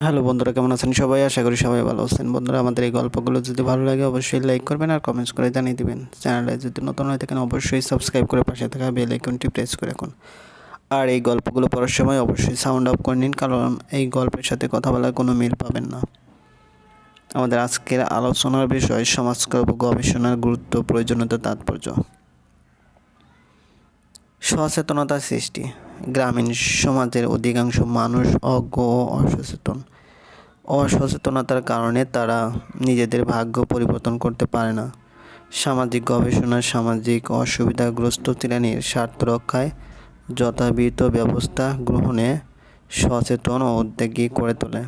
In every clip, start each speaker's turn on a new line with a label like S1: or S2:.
S1: Hello বন্ধুরা, কেমন আছেন সবাই? আশা করি সবাই ভালো আছেন। বন্ধুরা, আমাদের এই গল্পগুলো যদি ভালো লাগে অবশ্যই লাইক করবেন আর কমেন্টস করে জানিয়ে দিবেন। চ্যানেলে যদি নতুন হয়ে থাকেন অবশ্যই সাবস্ক্রাইব করে পাশে থাকা বেল আইকনটি প্রেস করে রাখুন। আর এই গল্পগুলো পড়ার সময় অবশ্যই সাউন্ড অফ করে নিন, কারণ এই গল্পের সাথে কথা বলার কোনো মিল পাবেন না। আমাদের আজকের আলোচনার বিষয় সমাজকর্ম, গবেষণার গুরুত্ব, প্রয়োজনীয়তা, তাৎপর্য। সচেতনতা সৃষ্টি। গ্রামীণ সমাজের অধিকাংশ মানুষ অজ্ঞ ও অসচেতন। অসচেতনতার কারণে তারা নিজেদের ভাগ্য পরিবর্তন করতে পারে না। সামাজিক গবেষণা সামাজিক অসুবিধাগ্রস্ত শ্রেণির স্বার্থ রক্ষায় যথাবিহিত ব্যবস্থা গ্রহণে সচেতন ও উদ্যোগী করে তোলে।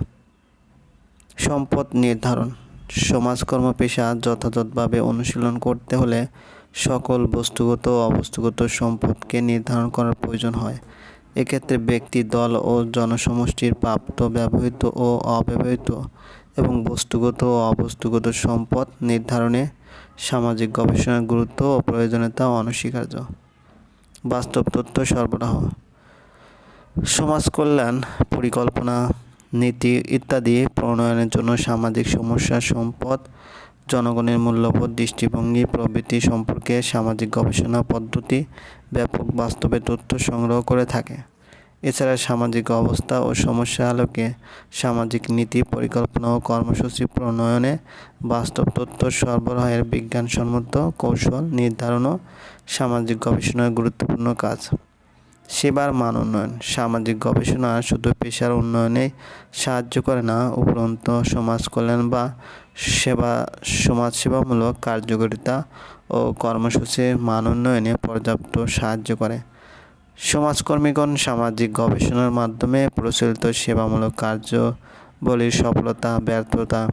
S1: সম্পদ নির্ধারণ। সমাজকর্ম পেশা যথাযথভাবে অনুশীলন করতে হলে সকল বস্তুগত অবস্তুগত সম্পদকে নির্ধারণ করার প্রয়োজন হয়। এক্ষেত্রে ব্যক্তি, দল ও জনসমষ্টির প্রাপ্ত, ব্যবহৃত ও অব্যবহৃত এবং বস্তুগত ও অবস্তুগত সম্পদ নির্ধারণে সামাজিক গবেষণার গুরুত্ব ও প্রয়োজনীয়তা অনস্বীকার্য। বাস্তব তথ্য সরবরাহ। সমাজ কল্যাণ পরিকল্পনা, নীতি ইত্যাদি প্রণয়নের জন্য সামাজিক সমস্যা, সম্পদ জনগণের মূল্যবোধ, দৃষ্টিভঙ্গি প্রভৃতি সম্পর্কে সামাজিক গবেষণা পদ্ধতি ব্যাপক বাস্তবে তথ্য সংগ্রহ করে থাকে। এছাড়া সামাজিক অবস্থা ও সমস্যা আলোকে সামাজিক নীতি, পরিকল্পনা ও কর্মসূচি প্রণয়নে বাস্তব তথ্য সরবরাহের বিজ্ঞানসম্মত কৌশল নির্ধারণও সামাজিক গবেষণার গুরুত্বপূর্ণ কাজ। সেবার মান উন্নয়ন। সামাজিক গবেষণা শুধু পেশার উন্নয়নে সাহায্য করে না, উপরন্ত সমাজ কল্যাণ বা সেবা সমাজসেবামূলক কার্যকারিতা ও কর্মসূচির মান উন্নয়নে পর্যাপ্ত সাহায্য করে। সমাজকর্মীগণ সামাজিক গবেষণার মাধ্যমে প্রচলিত সেবামূলক কার্যবলীর সফলতা, ব্যর্থতা,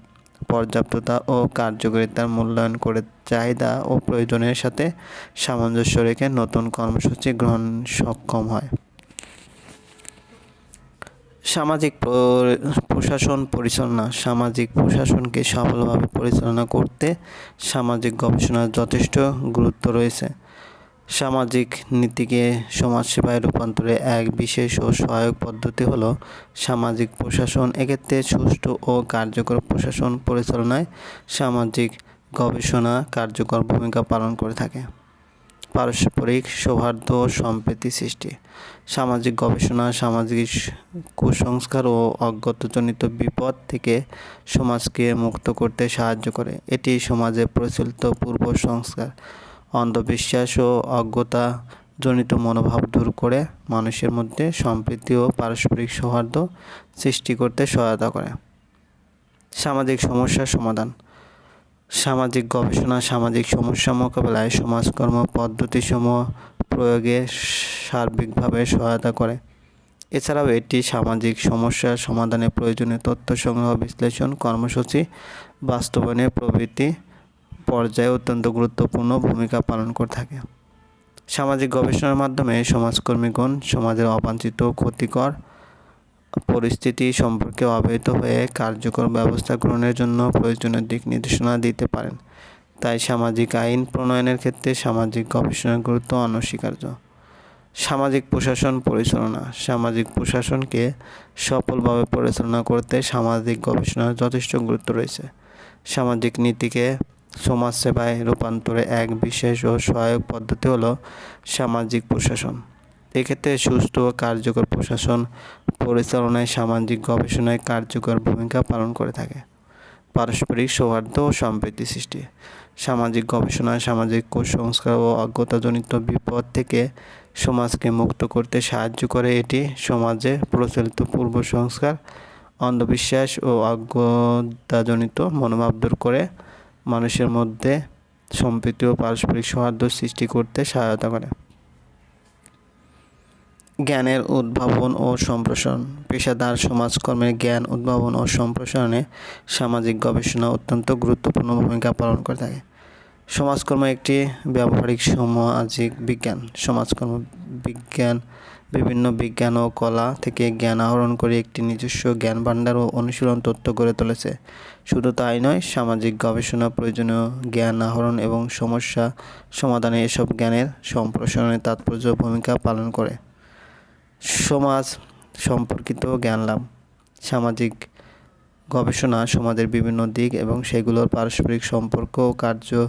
S1: পর্যাপ্ততা ও কার্যকারিতার মূল্যায়ন করে চাহিদা ও প্রয়োজনের সাথে সামঞ্জস্য রেখে নতুন কর্মসূচি গ্রহণ সক্ষম হয়। সামাজিক প্রশাসন পরিচালনা, সামাজিক প্রশাসনকে সফলভাবে পরিচালনা করতে সামাজিক গবেষণার যথেষ্ট গুরুত্ব রয়েছে। সামাজিক নীতিকে সমাজসেবায় রূপান্তরে এক বিশেষ ও সহায়ক পদ্ধতি হল সামাজিক প্রশাসন। এক্ষেত্রে সুষ্ঠু ও কার্যকর প্রশাসন পরিচালনায় সামাজিক গবেষণা কার্যকর ভূমিকা পালন করে থাকে। পারস্পরিক সৌহার্দ্য সম্প্রীতি সৃষ্টি। সামাজিক গবেষণা, সামাজিক কুসংস্কার ও অজ্ঞতাজনিত বিপদ থেকে সমাজকে মুক্ত করতে সাহায্য করে। এটি সমাজে প্রচলিত পূর্ব সংস্কার, অন্ধবিশ্বাস ও অজ্ঞতাজনিত মনোভাব দূর করে মানুষের মধ্যে সম্প্রীতি ও পারস্পরিক সৌহার্দ্য সৃষ্টি করতে সহায়তা করে। সামাজিক সমস্যার সমাধান সামাজিক গবেষণা, সামাজিক সমস্যা মোকাবেলায় সমাজকর্ম পদ্ধতিসমূহ প্রয়োগে সার্বিকভাবে সহায়তা করে। এছাড়াও এটি সামাজিক সমস্যার সমাধানে প্রয়োজনীয় তথ্য সংগ্রহ, বিশ্লেষণ, কর্মসূচি, বাস্তবায়নে প্রভৃতি পর্যায়ে অত্যন্ত গুরুত্বপূর্ণ ভূমিকা পালন করে থাকে। সামাজিক গবেষণার মাধ্যমে সমাজকর্মীগণ সমাজের অবাঞ্ছিত, ক্ষতিকর পরিস্থিতি সম্পর্কে অবহিত হয়ে কার্যকর ব্যবস্থা গ্রহণের জন্য প্রয়োজনীয় দিক নির্দেশনা দিতে পারেন। তাই সামাজিক আইন প্রণয়নের ক্ষেত্রে সামাজিক গবেষণার গুরুত্ব অনস্বীকার্য। সামাজিক প্রশাসন পরিচালনা। সামাজিক প্রশাসনকে সফলভাবে পরিচালনা করতে সামাজিক গবেষণার যথেষ্ট গুরুত্ব রয়েছে। সামাজিক নীতিকে সমাজসেবায় রূপান্তরে এক বিশেষ ও সহায়ক পদ্ধতি হলো সামাজিক প্রশাসন। এক্ষেত্রে সুস্থ ও কার্যকর প্রশাসন পরিচালনায় সামাজিক গবেষণায় কার্যকর ভূমিকা পালন করে থাকে। পারস্পরিক সৌহার্দ্য ও সম্প্রীতি সৃষ্টি। সামাজিক গবেষণা, সামাজিক কুসংস্কার ও অজ্ঞতাজনিত বিপদ থেকে সমাজকে মুক্ত করতে সাহায্য করে এটি সমাজে প্রচলিত পূর্ব সংস্কার, অন্ধবিশ্বাস ও অজ্ঞতাজনিত মনোভাব দূর করে মানুষের মধ্যে সম্প্রীতি ও পারস্পরিক সৌহার্দ্য সৃষ্টি করতে সহায়তা করে। জ্ঞানের উদ্ভাবন ও সম্প্রসারণ। পেশাদার সমাজকর্মের জ্ঞান উদ্ভাবন ও সম্প্রসারণে সামাজিক গবেষণা অত্যন্ত গুরুত্বপূর্ণ ভূমিকা পালন করে থাকে। সমাজকর্ম একটি ব্যবহারিক সামাজিক বিজ্ঞান। সমাজকর্ম বিজ্ঞান, বিভিন্ন বিজ্ঞান ও কলা থেকে জ্ঞান আহরণ করে একটি নিজস্ব জ্ঞান ভাণ্ডার ও অনুশীলন তথ্য গড়ে তুলেছে। শুধু তাই নয়, সামাজিক গবেষণা, প্রয়োজনীয় জ্ঞান আহরণ এবং সমস্যা সমাধানে এসব জ্ঞানের সম্প্রসারণে তাৎপর্য ভূমিকা পালন করে। সমাজ সম্পর্কিত জ্ঞান লাভ, সামাজিক গবেষণা, সমাজের বিভিন্ন দিক এবং সেগুলোর পারস্পরিক সম্পর্ক ও কার্য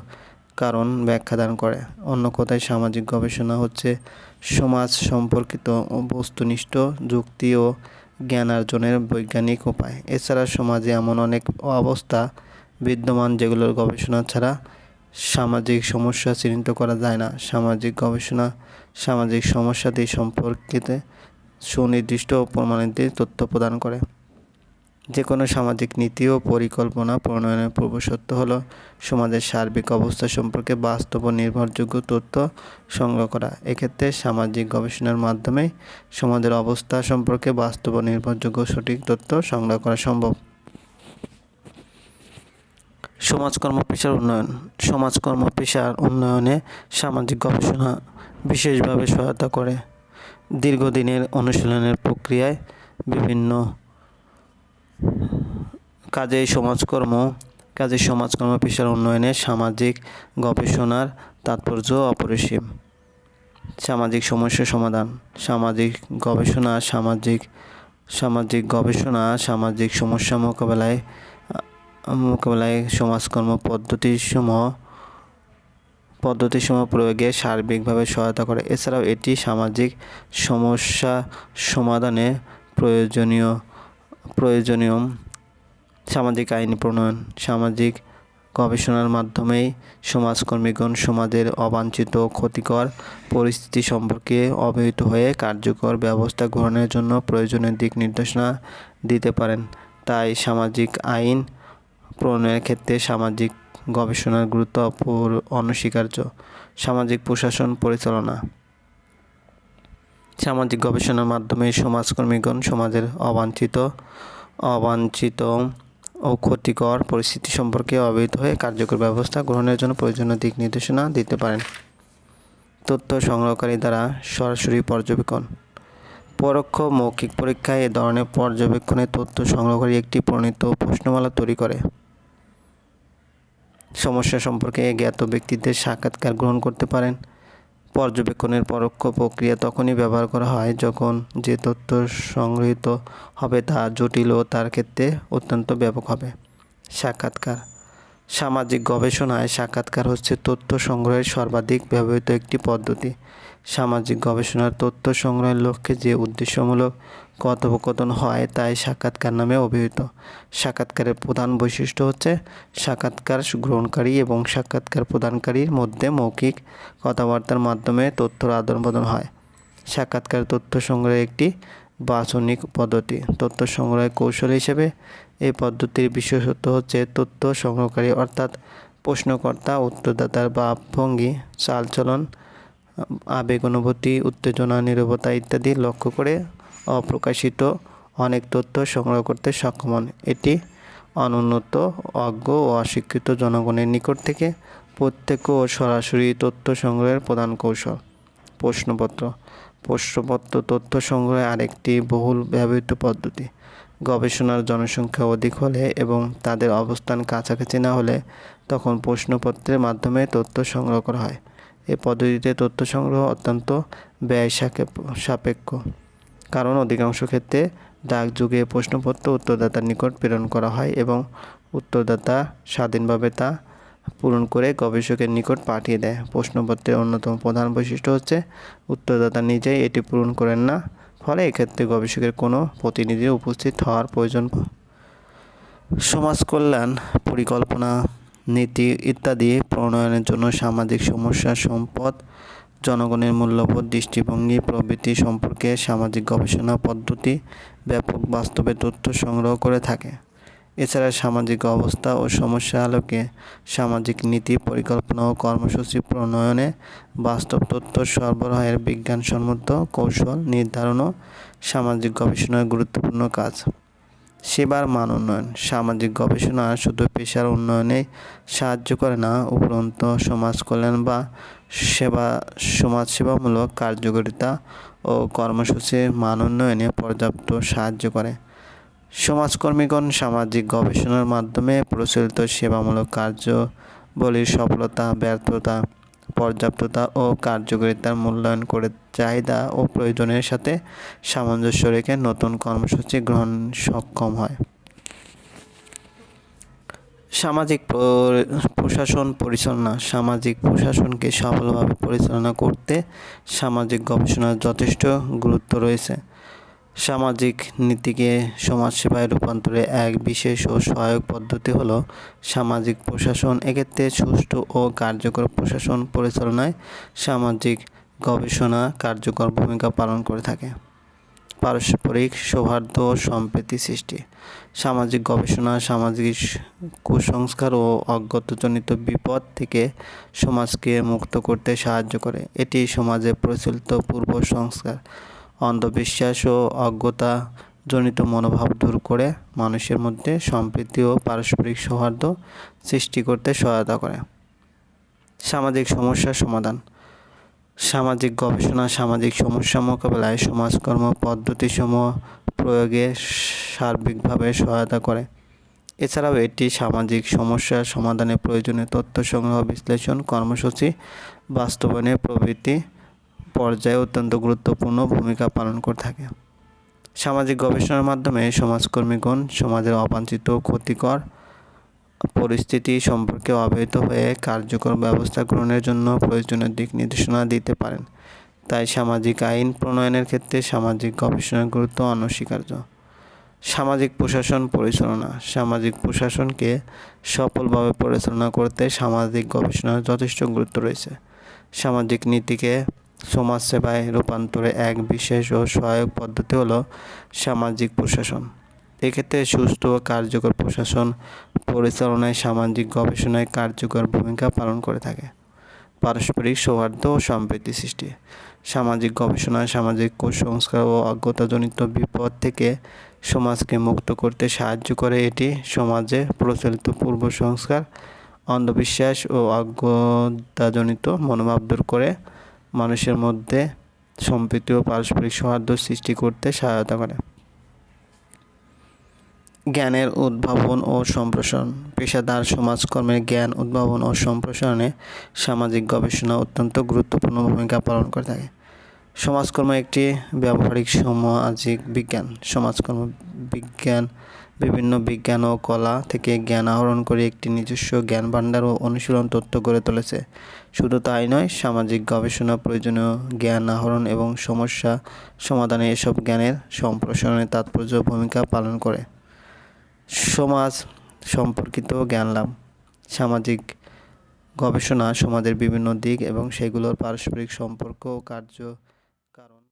S1: কারণ ব্যাখ্যা দান করে। অন্য কথায়, সামাজিক গবেষণা হচ্ছে সমাজ সম্পর্কিত বস্তুনিষ্ঠ যুক্তি ও জ্ঞানার্জনের বৈজ্ঞানিক উপায়। এছাড়া সমাজে এমন অনেক অবস্থা বিদ্যমান যেগুলোর গবেষণা ছাড়া সামাজিক সমস্যা চিহ্নিত করা যায় না। সামাজিক গবেষণা সামাজিক সমস্যাটি সম্পর্কিত সুনির্দিষ্ট ও প্রমাণিত তথ্য প্রদান করে। যে কোনো সামাজিক নীতি ও পরিকল্পনা প্রণয়নের পূর্বশর্ত হলো সমাজের সার্বিক অবস্থা সম্পর্কে বাস্তব ও নির্ভরযোগ্য তথ্য সংগ্রহ করা। এক্ষেত্রে সামাজিক গবেষণার মাধ্যমে সমাজের অবস্থা সম্পর্কে বাস্তব ও নির্ভরযোগ্য সঠিক তথ্য সংগ্রহ করা সম্ভব। সমাজকর্ম পেশার উন্নয়ন। সমাজকর্ম পেশার উন্নয়নে সামাজিক গবেষণা বিশেষভাবে সহায়তা করে। দীর্ঘদিনের অনুশীলনের প্রক্রিয়ায় বিভিন্ন কাজে সমাজকর্ম কাজে সমাজকর্ম পেশার উন্নয়নে সামাজিক গবেষণার তাৎপর্য অপরিসীম। সামাজিক সমস্যা সমাধান, সামাজিক গবেষণা, সামাজিক সামাজিক গবেষণা, সামাজিক সমস্যা মোকাবেলায় মোকাবেলায় সমাজকর্ম পদ্ধতিসমূহ পদ্ধতিসমূহ প্রয়োগে সার্বিকভাবে সহায়তা করে। এছাড়াও এটি সামাজিক সমস্যা সমাধানে প্রয়োজনীয় প্রয়োজনীয় সামাজিক আইন প্রণয়ন, সামাজিক গবেষণার মাধ্যমেই সমাজকর্মীগণ সমাজের অবাঞ্ছিত ক্ষতিকর পরিস্থিতি সম্পর্কে অবহিত হয়ে কার্যকর ব্যবস্থা গ্রহণের জন্য প্রয়োজনীয় দিক নির্দেশনা দিতে পারেন। তাই সামাজিক আইন প্রণয়নের ক্ষেত্রে সামাজিক গবেষণার গুরুত্ব অনস্বীকার্য। সামাজিক প্রশাসন পরিচালনা। সামাজিক গবেষণার মাধ্যমে সমাজকর্মীগণ সমাজের অবাঞ্ছিত অবাঞ্ছিত ও ক্ষতিকর পরিস্থিতি সম্পর্কে অবহিত হয়ে কার্যকর ব্যবস্থা গ্রহণের জন্য প্রয়োজনীয় দিক নির্দেশনা দিতে পারেন। তথ্য সংগ্রহকারী দ্বারা সরাসরি পর্যবেক্ষণ। পরোক্ষ মৌখিক পরীক্ষায় এ ধরনের পর্যবেক্ষণে তথ্য সংগ্রহকারী একটি প্রণীত প্রশ্নমালা তৈরি করে। সমস্যা সম্পর্কে জ্ঞাত ব্যক্তিদের সাক্ষাৎকার গ্রহণ করতে পারেন। পর্যবেক্ষণের পরোক্ষ প্রক্রিয়া তখনই ব্যবহার করা হয় যখন যে তথ্য সংগৃহীত হবে তা জটিল ও তার ক্ষেত্রে অত্যন্ত ব্যাপক হবে। সাক্ষাৎকার। সামাজিক গবেষণায় সাক্ষাৎকার হচ্ছে তথ্য সংগ্রহের সর্বাধিক ব্যবহৃত একটি পদ্ধতি। সামাজিক গবেষণার তথ্য সংগ্রহের লক্ষ্যে যে উদ্দেশ্যমূলক কথোপকথন হয় তাই সাক্ষাৎকার নামে অভিহিত। সাক্ষাৎকারের প্রধান বৈশিষ্ট্য হচ্ছে সাক্ষাৎকার গ্রহণকারী এবং সাক্ষাৎকার প্রদানকারীর মধ্যে মৌখিক কথাবার্তার মাধ্যমে তথ্যর আদান প্রদান হয়। সাক্ষাৎকার তথ্য সংগ্রহের একটি বাচনিক পদ্ধতি। তথ্য সংগ্রহের কৌশল হিসেবে এই পদ্ধতির বিশেষত্ব হচ্ছে তথ্য সংগ্রহকারী অর্থাৎ প্রশ্নকর্তা উত্তরদাতার ভাবভঙ্গি চালচলন আবেগ, অনুভূতি, উত্তেজনা, নিরবতা ইত্যাদি লক্ষ্য করে অপ্রকাশিত অনেক তথ্য সংগ্রহ করতে সক্ষম হন। এটি অনুন্নত, অজ্ঞ ও অশিক্ষিত জনগণের নিকট থেকে প্রত্যক্ষ ও সরাসরি তথ্য সংগ্রহের প্রধান কৌশল। প্রশ্নপত্র। প্রশ্নপত্র তথ্য সংগ্রহে আরেকটি বহুল ব্যবহৃত পদ্ধতি। গবেষণার জনসংখ্যা অধিক হলে এবং তাদের অবস্থান কাছাকাছি না হলে তখন প্রশ্নপত্রের মাধ্যমে তথ্য সংগ্রহ করা হয়। এই পদ্ধতিতে তথ্য সংগ্রহ অত্যন্ত ব্যয় সাপেক্ষ। কারণ অধিকাংশ ক্ষেত্রে ডাকযুগে প্রশ্নপত্র উত্তরদাতার নিকট প্রেরণ করা হয় এবং উত্তরদাতা স্বাধীনভাবে তা পূরণ করে গবেষকের নিকট পাঠিয়ে দেয়। প্রশ্নপত্রের অন্যতম প্রধান বৈশিষ্ট্য হচ্ছে, উত্তরদাতা নিজেই এটি পূরণ করেন না, ফলে এক্ষেত্রে গবেষকের কোনো প্রতিনিধি উপস্থিত হওয়ার প্রয়োজন সমাজ কল্যাণ পরিকল্পনা নীতি ইত্যাদি প্রণয়নের জন্য সামাজিক সমস্যা, সম্পদ, জনগণের মূল্যবোধ, দৃষ্টিভঙ্গি প্রভৃতি সম্পর্কে সামাজিক গবেষণা পদ্ধতি ব্যাপক বাস্তবে তথ্য সংগ্রহ করে থাকে। এছাড়া সামাজিক অবস্থা ও সমস্যা আলোকে সামাজিক নীতি, পরিকল্পনা ও কর্মসূচি প্রণয়নে বাস্তব তথ্য সরবরাহের বিজ্ঞানসম্মত কৌশল নির্ধারণও সামাজিক গবেষণার গুরুত্বপূর্ণ কাজ। সেবার মান উন্নয়ন। সামাজিক গবেষণা শুধু পেশার উন্নয়নে সাহায্য করে না, উপরন্ত সমাজ কল্যাণ বা সেবা, সমাজসেবামূলক কার্যকারিতা ও কর্মসূচির মান উন্নয়নে পর্যাপ্ত সাহায্য করে। সমাজকর্মীগণ সামাজিক গবেষণার মাধ্যমে প্রচলিত সেবামূলক কার্যবলীর সফলতা, ব্যর্থতা পর্যাপ্ততা ও কার্যকারিতার মূল্যায়ন করে চাহিদা ও প্রয়োজনের সাথে সামঞ্জস্য রেখে নতুন কর্মসূচি গ্রহণ সক্ষম হয়। সামাজিক প্রশাসন পরিচালনা, সামাজিক প্রশাসনকে সফলভাবে পরিচালনা করতে সামাজিক গবেষণার যথেষ্ট গুরুত্ব রয়েছে। সামাজিক নীতিকে সমাজসেবায় রূপান্তরে এক বিশেষ ও সহায়ক পদ্ধতি হলো সামাজিক প্রশাসন। এক্ষেত্রে সুষ্ঠু ও কার্যকর প্রশাসন পরিচালনায় সামাজিক গবেষণা কার্যকর ভূমিকা পালন করে থাকে। পারস্পরিক সৌহার্দ্য ও সম্প্রীতি সৃষ্টি। সামাজিক গবেষণা, সামাজিক কুসংস্কার ও অজ্ঞতাজনিত বিপদ থেকে সমাজকে মুক্ত করতে সাহায্য করে। এটি সমাজে প্রচলিত পূর্ব সংস্কার অন্ধবিশ্বাস ও অজ্ঞতাজনিত মনোভাব দূর করে মানুষের মধ্যে সম্প্রীতি ও পারস্পরিক সৌহার্দ্য সৃষ্টি করতে সহায়তা করে। সামাজিক সমস্যার সমাধান। সামাজিক গবেষণা, সামাজিক সমস্যা মোকাবেলায় সমাজকর্ম পদ্ধতিসমূহ প্রয়োগে সার্বিকভাবে সহায়তা করে। এছাড়াও এটি সামাজিক সমস্যার সমাধানে প্রয়োজনীয় তথ্য সংগ্রহ, বিশ্লেষণ, কর্মসূচি, বাস্তবায়নের প্রভৃতি পর্যায়ে অত্যন্ত গুরুত্বপূর্ণ ভূমিকা পালন করে থাকে। সামাজিক গবেষণার মাধ্যমে সমাজকর্মীগণ সমাজের অবাঞ্ছিত ক্ষতিকর পরিস্থিতি সম্পর্কে অবহিত হয়ে কার্যকর ব্যবস্থা গ্রহণের জন্য প্রয়োজনীয় দিক নির্দেশনা দিতে পারেন। তাই সামাজিক আইন প্রণয়নের ক্ষেত্রে সামাজিক গবেষণার গুরুত্ব অনস্বীকার্য। সামাজিক প্রশাসন পরিচালনা। সামাজিক প্রশাসনকে সফলভাবে পরিচালনা করতে সামাজিক গবেষণার যথেষ্ট গুরুত্ব রয়েছে। সামাজিক নীতিকে সমাজসেবায় রূপান্তরে এক বিশেষ ও সহায়ক পদ্ধতি হলো সামাজিক প্রশাসন। এক্ষেত্রে সুস্থ ও কার্যকর প্রশাসন পরিচালনায় সামাজিক গবেষণায় কার্যকর ভূমিকা পালন করে থাকে। পারস্পরিক সৌহার্দ্য ও সম্প্রীতি সৃষ্টি। সামাজিক গবেষণা সামাজিক কুসংস্কার ও অজ্ঞতাজনিত বিপদ থেকে সমাজকে মুক্ত করতে সাহায্য করে এটি সমাজে প্রচলিত পূর্ব সংস্কার, অন্ধবিশ্বাস ও অজ্ঞতাজনিত মনোভাব দূর করে মানুষের মধ্যে সম্প্রীতি ও পারস্পরিক সৌহার্দ্য সৃষ্টি করতে সহায়তা করে। জ্ঞানের উদ্ভাবন ও সম্প্রসারণ। পেশাদার সমাজকর্মের জ্ঞান উদ্ভাবন ও সম্প্রসারণে সামাজিক গবেষণা অত্যন্ত গুরুত্বপূর্ণ ভূমিকা পালন করে থাকে। সমাজকর্ম একটি ব্যবহারিক, সামাজিক বিজ্ঞান। সমাজকর্ম বিজ্ঞান বিভিন্ন বিজ্ঞান ও কলা থেকে জ্ঞান আহরণ করে একটি নিজস্ব জ্ঞান ভাণ্ডার ও অনুশীলন তত্ত্ব গড়ে তুলেছে। শুধু তাই নয়, সামাজিক গবেষণা, প্রয়োজনীয় জ্ঞান আহরণ এবং সমস্যা সমাধানে এসব জ্ঞানের সম্প্রসারণে তাৎপর্য ভূমিকা পালন করে। সমাজ সম্পর্কিত জ্ঞান লাভ। সামাজিক গবেষণা সমাজের বিভিন্ন দিক এবং সেগুলোর পারস্পরিক সম্পর্ক ও কার্য